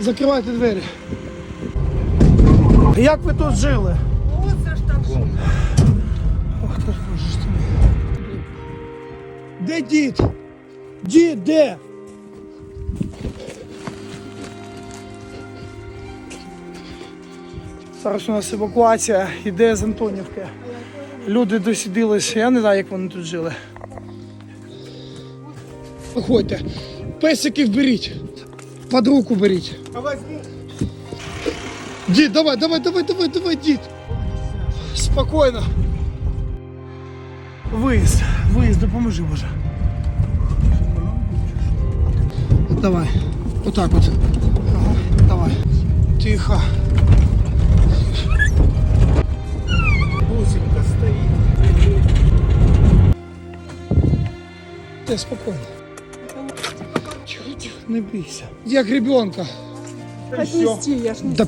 закривайте двері. Як ви тут жили? Оце ж так жили. Ох, ти ж боже ж мій. Де дід? Дід, де? Зараз у нас евакуація йде з Антонівки. Люди досиділися, я не знаю, як вони тут жили. Виходьте, песиків беріть, під руку беріть. Дід, давай, давай, давай, давай, давай, дід. Спокійно. Виїзд, виїзд, допоможи, Боже. Давай. Отак от. Ага, давай. Тихо. Бусинка стоїть. Ти спокійно. Не бійся. Як ребенка. Отнести, я ж не Да.